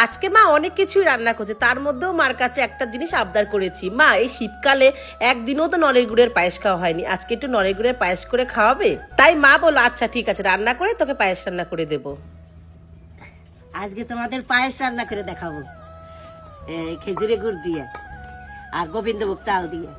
আজকে মা অনেক কিছুই রান্না করছে। তার মধ্যেও মার কাছে একটা জিনিস আবদার করেছি। মা, এই শীতকালে একদিনও তো নলের গুড়ের পায়েস খাওয়া হয়নি। আজকে একটু নলের গুড়ের পায়েস করে খাওয়াবে? তাই মা বলো আচ্ছা ঠিক আছে, রান্না করে তোকে পায়েস রান্না করে দেবো। আজকে তোমাদের পায়েস রান্না করে দেখাবো। খেজুরে গুড় দিয়ে আর গোবিন্দভোগ চাল দিয়ে।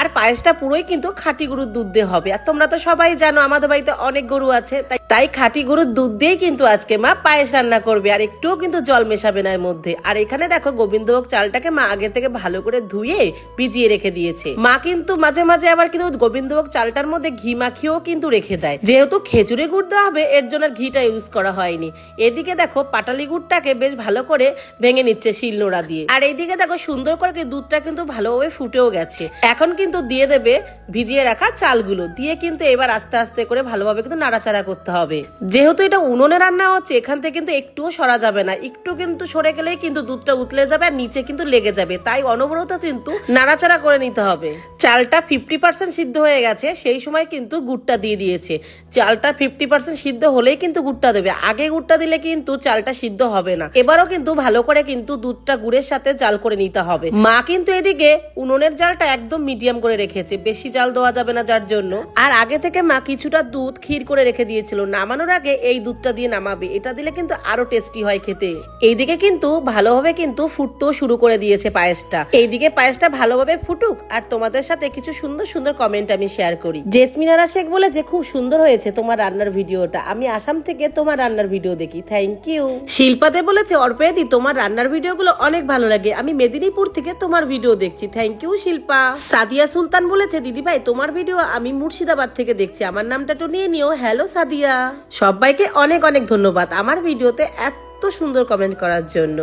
আর পায়েসটা পুরোই কিন্তু খাঁটি গরুর দুধ দিয়ে হবে। আর তোমরা তো সবাই জানো, আমাদের বাড়িতে অনেক গরু আছে, তাই তাই খাঁটি গরুর দুধ দিয়েই কিন্তু আজকে মা পায়েস রান্না করবে। আর একটুও কিন্তু জল মেশাবে না এর মধ্যে। আর এখানে দেখো গোবিন্দভোগ চালটাকে মা আগে থেকে ভালো করে ধুয়ে ভিজিয়ে রেখে দিয়েছে। মা কিন্তু মাঝে মাঝে আবার কিন্তু গোবিন্দভোগ চালটার মধ্যে ঘি মাখিয়েও কিন্তু রেখে দেয়। যেহেতু খেজুরে গুড় দেওয়া হবে, এর জন্য ঘিটা ইউজ করা হয়নি। এদিকে দেখো পাটালি গুড়টাকে বেশ ভালো করে ভেঙে নিচ্ছে শিলনোড়া দিয়ে। আর এইদিকে দেখো সুন্দর করে দুধটা কিন্তু ভালোভাবে ফুটেও গেছে। এখন দিয়ে দেবে, ভিজিয়ে রাখা চালগুলো। দিয়ে কিন্তু এবার আস্তে আস্তে করে ভালোভাবে কিন্তু নাড়াচাড়া করতে হবে। যেহেতু এটা উনুনে রান্না হচ্ছে, এখান থেকে কিন্তু একটুও সরা যাবে না। একটু কিন্তু সরে গেলেই কিন্তু দুধটা উতলে যাবে আর নিচে কিন্তু লেগে যাবে। তাই অনবরত কিন্তু নাড়াচাড়া করে নিতে হবে। চালটা ফিফটি পার্সেন্ট সিদ্ধ হয়ে গেছে, সেই সময় কিন্তু গুড়টা দিয়ে দিয়েছে। চালটা ফিফটি পার্সেন্ট সিদ্ধ হলেই কিন্তু গুড়টা দেবে। আগে গুড়টা দিলে কিন্তু চালটা সিদ্ধ হবে না। এবারও কিন্তু ভালো করে কিন্তু দুধটা গুড়ের সাথে জাল করে নিতে হবে। মা কিন্তু এদিকে উনুনের জালটা একদম মিডিয়াম করে রেখেছে। বেশি জাল দেওয়া যাবে না যার জন্য। আর আগে থেকে মা কিছুটা দুধ ক্ষীর করে রেখে দিয়েছিল। নামানোর আগে এই দুধটা দিয়ে নামাবে। এটা দিলে কিন্তু আরও টেস্টি হয় খেতে। এইদিকে কিন্তু ভালোভাবে কিন্তু ফুটতেও শুরু করে দিয়েছে পায়েসটা। এইদিকে পায়েসটা ভালোভাবে ফুটুক আর তোমাদের সাথে কিছু সুন্দর সুন্দর কমেন্ট আমি শেয়ার করি। জেসমিনারা শেখ বলেছে খুব সুন্দর হয়েছে তোমার রান্নার ভিডিওটা। আমি আসাম থেকে তোমার রান্নার ভিডিও দেখি। থ্যাংক ইউ শিল্পাতে বলেছে, অর্পেদি, তোমার রান্নার ভিডিওগুলো অনেক ভালো লাগে। আমি মেদিনীপুর থেকে তোমার ভিডিও দেখছি। Thank you Shilpa. Sadia Sultan বলেছে, দিদি ভাই, তোমার ভিডিও আমি মুর্শিদাবাদ থেকে দেখছি। আমার নামটা একটু নিয়ে নিও। হ্যালো সাদিয়া. সবাইকে অনেক অনেক ধন্যবাদ আমার ভিডিওতে এত সুন্দর কমেন্ট করার জন্য।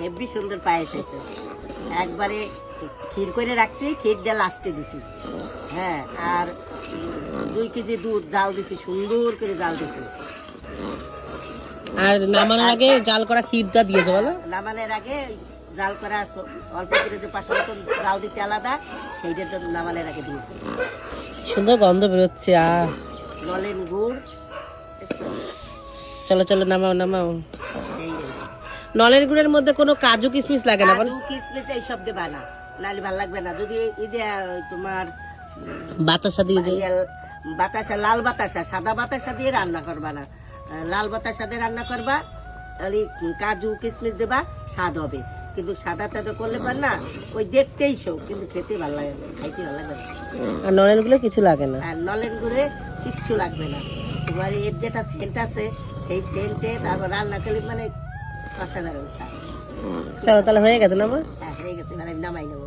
হেভি সুন্দর পায়েস একবারে ক্ষীর করে রাখছি ক্ষীরটা লাস্টে দিছি। হ্যাঁ আর দুই কেজি দুধ জাল দিছি সুন্দর করে জাল দিছি। আর নামানোর আগে জাল করা ক্ষীরটা দিয়ে দেবো নামানোর আগে জাল করা অল্প করে যে পাঁচশো মতন জাল দিছি আলাদা সেইটা তো নামানোর আগে দিয়েছি। সুন্দর গন্ধ বেরোচ্ছে আ। নলেন গুড় চলো চলো নামাও নামাও। নলের গুড়ের মধ্যে কোনো কাজু কিশমিশ লাগে না? কাজু কিশমিশ এইসব দেবা না। নাহলে ভালো লাগবে না। যদি ওই তোমার বাতাসা দিয়ে বাতাসা লাল বাতাসা সাদা বাতাসা দিয়ে রান্না করবা না। লাল বাতাসা দিয়ে রান্না করবা তাহলে কাজু কিশমিশ দেবা স্বাদ হবে। কিন্তু সাদা টাদা করলে পার না ওই দেখতেই শো কিন্তু খেতে ভালো লাগে খাইতে ভালো লাগবে না। আর নলেরগুলো কিছু লাগে না। আর নলেন গুড়ে কিচ্ছু লাগবে না। তোমার এর যেটা সেন্ট আছে সেই সেন্টে তারপর রান্না করলে মানে অসাধারণ স্বাদ। চলো তাহলে হয়ে গেছে না মা হয়ে গেছে মানে আমি নামাই নেব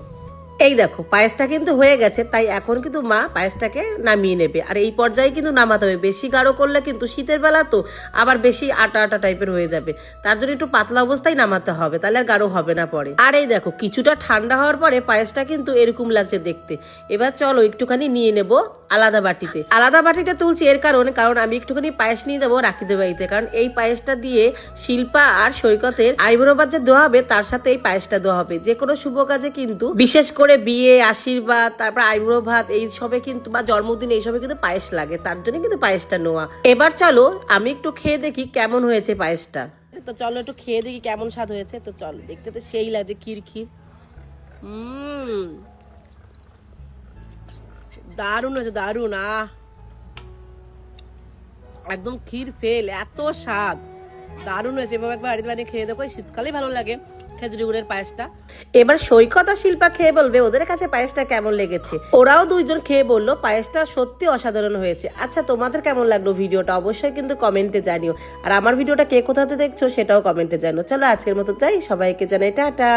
এই দেখো, পায়েসটা কিন্তু হয়ে গেছে, তাই এখন কিন্তু মা পায়েসটাকে নামিয়ে নেবে। আর এই পর্যায়ে কিন্তু নামাতে হবে। বেশি গাঢ় করলে কিন্তু শীতের বেলা তো আবার বেশি আটা আটা টাইপের হয়ে যাবে। তার জন্য একটু পাতলা অবস্থায় নামাতে হবে, তাহলে আর গাঢ় হবে না পরে। আর এই দেখো, কিছুটা ঠান্ডা হওয়ার পরে পায়েসটা কিন্তু এরকম লাগছে দেখতে। এবার চলো একটুখানি নিয়ে নেব আলাদা বাটিতে। আলাদা বাটিতে তুলছি এর কারণ কারণ আমি একটুখানি পায়েস নিয়ে যাব রাখিতে বাড়িতে। কারণ এই পায়েসটা দিয়ে শিল্পা আর সৈকতের আইবুড়োবাদ যে দেওয়া হবে, তার সাথে এই পায়েসটা দেওয়া হবে। যে কোনো শুভ কাজে কিন্তু, বিশেষ করে বিয়ে, আশীর্বাদ, তারপর আইবুড়ো ভাত, এই সবে কিন্তু, বা জন্মদিন, এই সবে কিন্তু পায়েস লাগে। তার জন্য কিন্তু পায়েসটা নেওয়া। এবার চলো, আমি একটু খেয়ে দেখি কেমন হয়েছে পায়েসটা। তো চলো একটু খেয়ে দেখি কেমন স্বাদ হয়েছে। তো চলো, দেখতে তো সেই লাগে ক্ষীর হুম দারুণ হয়েছে, দারুণ, আহ। একদম ক্ষীর ফেল, এত স্বাদ। দারুণ হয়েছে, এভাবে একবার বাড়িতে বানিয়ে খেয়ে দেখো শীতকালেই ভালো লাগে। খেজুরি গুড়ের পায়েসটা। এবার সৈকতা শিল্পা খেয়ে বলবে, ওদের কাছে পায়েসটা কেমন লেগেছে? ওরাও দুইজন খেয়ে বলল, পায়েসটা সত্যি অসাধারণ হয়েছে। আচ্ছা তোমাদের কেমন লাগল ভিডিওটা? অবশ্যই কিন্তু কমেন্টে জানিও। আর আমার ভিডিওটা কে কোথাতে দেখছ সেটাও কমেন্টে জানো চলো আজকের মতো চাই সবাইকে জানাই টাটা।